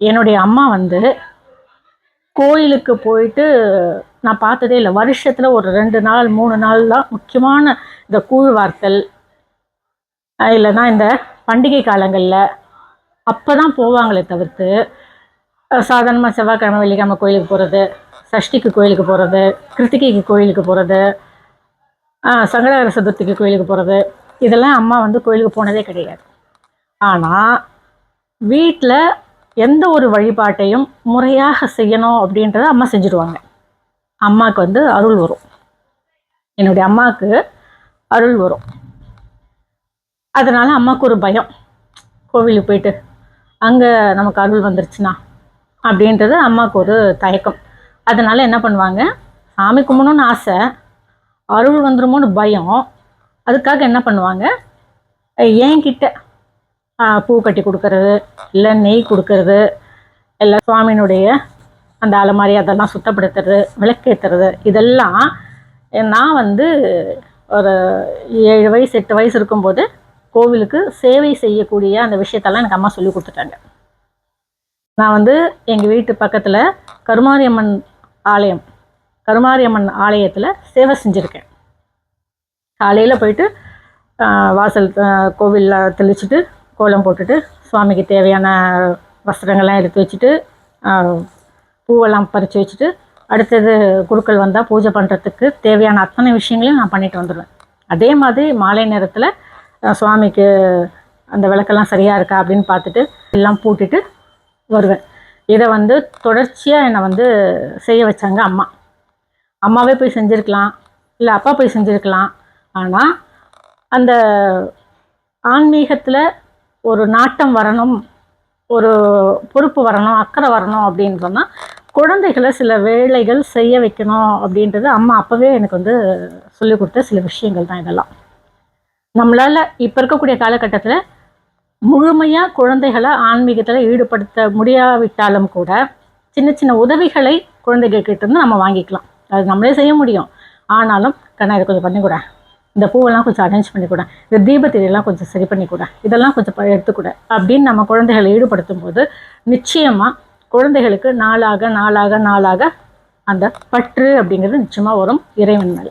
என்னுடைய அம்மா வந்து கோயிலுக்கு போயிட்டு நான் பார்த்ததே இல்லை. வருஷத்தில் ஒரு ரெண்டு நாள் மூணு நாள் தான் முக்கியமான இந்த கூழ் வார்த்தல் இல்லைன்னா இந்த பண்டிகை காலங்களில் அப்போ தான் போவாங்களே தவிர்த்து சாதாரணமாக செவ்வாய்க்கிழமை வெள்ளிக்கிழமை கோயிலுக்கு போகிறது சஷ்டிக்கு கோயிலுக்கு போகிறது கிருத்திகைக்கு கோயிலுக்கு போகிறது சங்கடகர சதுர்த்திக்கு கோயிலுக்கு போகிறது இதெல்லாம் அம்மா வந்து கோயிலுக்கு போனதே கிடையாது. ஆனால் வீட்டில் எந்த ஒரு வழிபாட்டையும் முறையாக செய்யணும் அப்படின்றத அம்மா செஞ்சுடுவாங்க. அம்மாவுக்கு வந்து அருள் வரும். என்னுடைய அம்மாவுக்கு அருள் வரும். அதனால் அம்மாவுக்கு ஒரு பயம். கோவிலுக்கு போயிட்டு அங்கே நமக்கு அருள் வந்துருச்சுன்னா அப்படின்றது அம்மாவுக்கு ஒரு தயக்கம். அதனால் என்ன பண்ணுவாங்க சாமி கும்பிடணும்னு ஆசை அருள் வந்துருமோன்னு பயம். அதுக்காக என்ன பண்ணுவாங்க என்கிட்ட பூ கட்டி கொடுக்கறது இல்லை நெய் கொடுக்கறது இல்லை சுவாமியினுடைய அந்த அலமாரி அதெல்லாம் சுத்தப்படுத்துறது விளக்கேற்றுறது இதெல்லாம் நான் வந்து ஒரு ஏழு வயசு எட்டு வயசு இருக்கும்போது கோவிலுக்கு சேவை செய்யக்கூடிய அந்த விஷயத்தெல்லாம் எனக்கு அம்மா சொல்லி கொடுத்துட்டாங்க. நான் வந்து எங்கள் வீட்டு பக்கத்தில் கருமாரியம்மன் ஆலயம் கருமாரியம்மன் ஆலயத்தில் சேவை செஞ்சுருக்கேன். காலையில் போயிட்டு வாசல் கோவிலில் தெளிச்சுட்டு கோலம் போட்டுட்டு சுவாமிக்கு தேவையான வஸ்திரங்கள்லாம் எடுத்து வச்சுட்டு பூவெல்லாம் பறித்து வச்சுட்டு அடுத்தது குருக்கள் வந்தால் பூஜை பண்ணுறதுக்கு தேவையான அத்தனை விஷயங்களையும் நான் பண்ணிட்டு வந்துடுவேன் அதே மாதிரி மாலை நேரத்தில் சுவாமிக்கு அந்த விளக்கெல்லாம் சரியாக இருக்கா அப்படின்னு பார்த்துட்டு எல்லாம் பூட்டிட்டு வருவேன். இதை வந்து தொடர்ச்சியாக என்னை வந்து செய்ய வச்சாங்க அம்மா. அம்மாவே போய் செஞ்சுருக்கலாம் இல்லை அப்பா போய் செஞ்சுருக்கலாம். ஆனால் அந்த ஆன்மீகத்தில் ஒரு நாட்டம் வரணும் ஒரு பொறுப்பு வரணும் அக்கறை வரணும் அப்படின்னு சொன்னால் குழந்தைகளை சில வேலைகள் செய்ய வைக்கணும் அப்படின்றது அம்மா அப்போவே எனக்கு வந்து சொல்லிக் கொடுத்த சில விஷயங்கள் தான் இதெல்லாம். நம்மளால் இப்போ இருக்கக்கூடிய காலகட்டத்தில் முழுமையாக குழந்தைகளை ஆன்மீகத்தில் ஈடுபடுத்த முடியாவிட்டாலும் கூட சின்ன சின்ன உதவிகளை குழந்தைகள் கிட்டேருந்து நம்ம வாங்கிக்கலாம். அது நம்மளே செய்ய முடியும். ஆனாலும் கண்ணா இதை கொஞ்சம் பண்ணிக்கூட இந்த பூவெல்லாம் கொஞ்சம் அரேஞ்ச் பண்ணிக்கூட இந்த தீபத்திரியெல்லாம் கொஞ்சம் சரி பண்ணிக்கூட இதெல்லாம் கொஞ்சம் எடுத்துக்கூட அப்படின்னு நம்ம குழந்தைகளை ஈடுபடுத்தும் போது நிச்சயமாக குழந்தைகளுக்கு நாளாக நாளாக நாளாக அந்த பற்று அப்படிங்கிறது நிச்சயமாக வரும் இறைவன் மேலே.